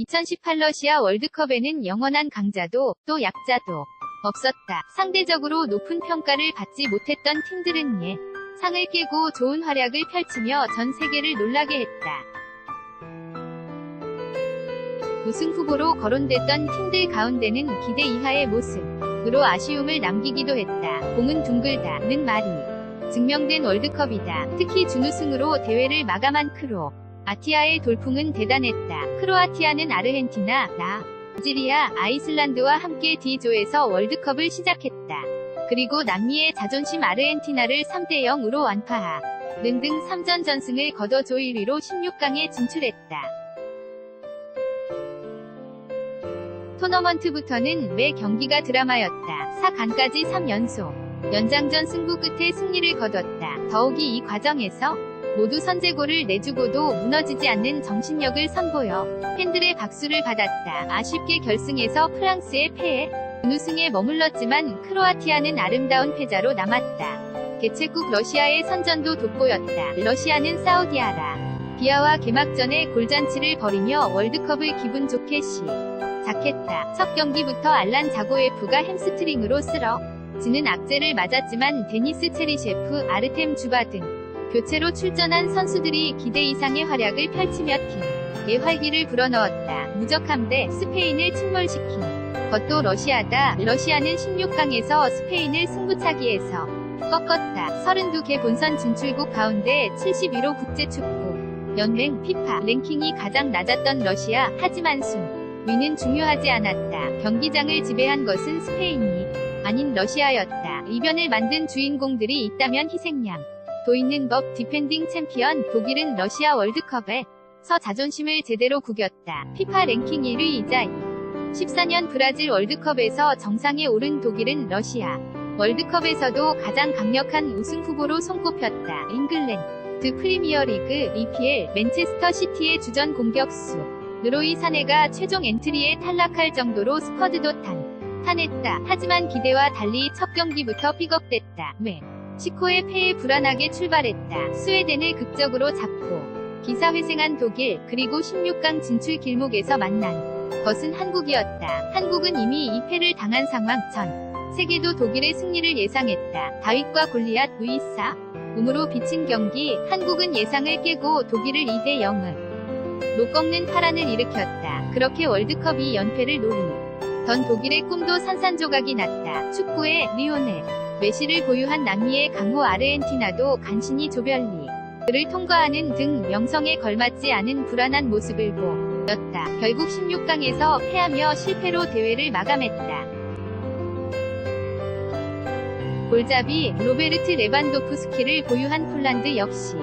2018 러시아 월드컵에는 영원한 강자도 또 약자도 없었다. 상대적으로 높은 평가를 받지 못했던 팀들은 예, 상을 깨고 좋은 활약을 펼치며 전 세계를 놀라게 했다. 우승 후보로 거론됐던 팀들 가운데는 기대 이하의 모습으로 아쉬움을 남기기도 했다. 공은 둥글다는 말이 증명된 월드컵이다. 특히 준우승으로 대회를 마감한 크로. 아티아의 돌풍은 대단했다. 크로아티아는 아르헨티나, 나, 나이지리아, 아이슬란드와 함께 D조에서 월드컵을 시작했다. 그리고 남미의 자존심 아르헨티나를 3대0으로 완파하. 는등 3전 전승을 거둬 조 1위로 16강에 진출했다. 토너먼트부터는 매 경기가 드라마였다. 4강까지 3연속. 연장전 승부 끝에 승리를 거뒀다. 더욱이 이 과정에서 모두 선제골을 내주고도 무너지지 않는 정신력을 선보여 팬들의 박수를 받았다. 아쉽게 결승에서 프랑스의 패에 준우승에 머물렀지만 크로아티아는 아름다운 패자로 남았다. 개최국 러시아의 선전도 돋보였다. 러시아는 사우디아라 비아와 개막전에 골잔치를 벌이며 월드컵을 기분 좋게 시 작했다. 첫 경기부터 알란 자고예프가 햄스트링으로 쓸어 지는 악재를 맞았지만 데니스 체리셰프, 아르템 주바 등 교체로 출전한 선수들이 기대 이상의 활약을 펼치며 팀의 활기를 불어넣었다. 무적함 대 스페인을 침몰시킨 것도 러시아다. 러시아는 16강에서 스페인을 승부차기에서 꺾었다. 32개 본선 진출국 가운데 71호 국제축구 연맹 피파 랭킹이 가장 낮았던 러시아. 하지만 순 위는 중요하지 않았다. 경기장을 지배한 것은 스페인이 아닌 러시아였다. 이변을 만든 주인공들이 있다면 희생양. 도 있는 법 디펜딩 챔피언 독일은 러시아 월드컵에 서 자존심을 제대로 구겼다. 피파 랭킹 1위이자 14년 브라질 월드컵에서 정상에 오른 독일은 러시아 월드컵에서도 가장 강력한 우승 후보로 손꼽혔다. 잉글랜드 프리미어리그 EPL 맨체스터 시티의 주전 공격수 느로이 사네가 최종 엔트리에 탈락할 정도로 스쿼드도 탄 탄했다. 하지만 기대와 달리 첫 경기부터 픽업됐다. 왜? 치코의 패에 불안하게 출발했다. 스웨덴을 극적으로 잡고 기사회생한 독일 그리고 16강 진출 길목에서 만난 것은 한국이었다. 한국은 이미 2패를 당한 상황 전 세계도 독일의 승리를 예상했다. 다윗과 골리앗 우이사 음으로 비친 경기 한국은 예상을 깨고 독일을 2대 0을 못 꺾는 파란을 일으켰다. 그렇게 월드컵 2연패를 노리 던 독일의 꿈도 산산조각이 났다. 축구의 리오넬 메시를 보유한 남미의 강호 아르헨티나도 간신히 조별리 그를 통과하는 등 명성에 걸맞지 않은 불안한 모습을 보였다. 결국 16강에서 패하며 실패로 대회를 마감했다. 골잡이 로베르트 레반도프스키를 보유한 폴란드 역시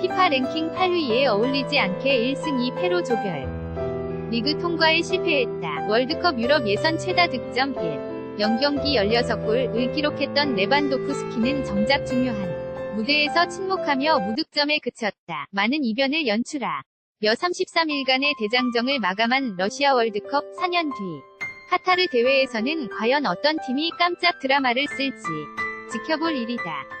피파 랭킹 8위에 어울리지 않게 1승 2패로 조별 리그 통과에 실패했다. 월드컵 유럽 예선 최다 득점 1. 0경기 16골을 기록했던 레반도프스키는 정작 중요한 무대에서 침묵하며 무득점에 그쳤다. 많은 이변을 연출하. 여 33일간의 대장정을 마감한 러시아 월드컵 4년 뒤. 카타르 대회에서는 과연 어떤 팀이 깜짝 드라마를 쓸지 지켜볼 일이다.